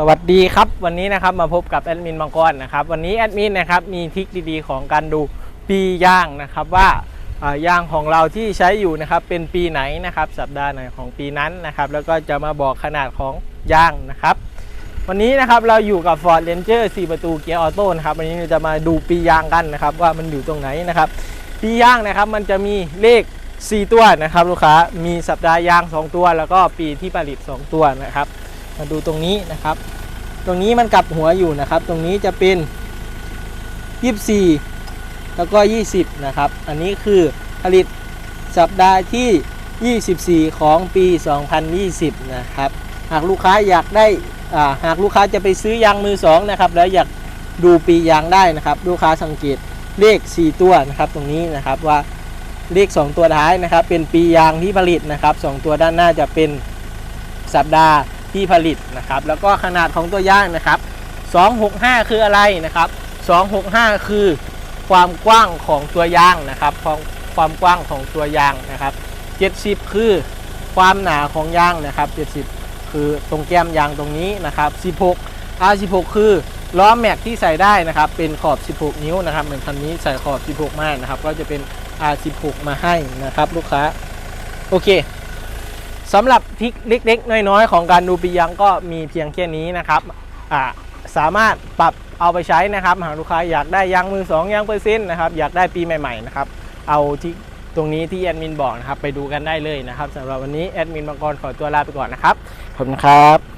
สวัสดีครับวันนี้นะครับมาพบกับแอดมินมังกรนะครับวันนี้แอดมินนะครับมีทริคดีๆ ของการดูปีย่างนะครับว่ายางของเราที่ใช้อยู่นะครับเป็นปีไหนนะครับสัปดาห์ไหนของปีนั้นนะครับแล้วก็จะมาบอกขนาดของย่างนะครับวันนี้นะครับเราอยู่กับ Ford Ranger 4 ประตูเกียร์ออโต้นะครับวันนี้เราจะมาดูปียางกันนะครับว่ามันอยู่ตรงไหนนะครับปีย่างนะครับมันจะมีเลข 4 ตัวนะครับลูกค้ามีสัปดาห์ยาง 2 ตัว แล้วก็ปีที่ผลิต 2 ตัวนะครับ มาดูตรงนี้นะครับ ตรงนี้มันกลับหัวอยู่นะครับ ตรงนี้จะเป็น 24 แล้วก็ 20 นะครับ อันนี้คือผลิตสัปดาห์ที่ 24 ของปี 2020 นะครับ หากลูกค้าอยากได้หากลูกค้าจะไปซื้อยางมือสองนะครับ แล้วอยากดูปียางได้นะครับ ลูกค้าสังเกตเลข 4 ตัวนะครับ ตรงนี้นะครับว่าเลข 2 ตัวท้ายนะครับ เป็นปียางที่ผลิตนะครับ 2 ตัวด้านหน้าจะเป็นสัปดาห์ ที่ผลิตนะครับ แล้วก็ขนาดของตัวย่างนะครับ 265 คืออะไรนะครับ 265 คือความกว้างของตัวยางนะครับความความกว้างของตัวยางนะครับ 70 คือความหนาของยางนะครับ 70 คือตรงแก้มยางตรงนี้นะครับ 16 R16 คือล้อแม็กที่ใส่ได้นะครับ เป็นขอบ 16 นิ้วนะครับ เหมือนคันนี้ใส่ขอบ 16 มานะครับ ก็จะเป็น R16 มาให้นะครับ ลูกค้า โอเค สำหรับทิกเล็ก ๆ น้อย ๆ ของการดูปียังก็มีเพียงแค่นี้นะครับสามารถปรับเอาไปใช้นะครับหากลูกค้าอยากได้ยางมือ2ยางเปอร์เซ็นต์นะครับอยากได้ปีใหม่ๆนะครับเอาที่ตรงนี้ที่แอดมินบอกนะครับไปดูกันได้เลยนะครับสำหรับวันนี้แอดมินมังกรขอตัวลาไปก่อนนะครับขอบคุณครับ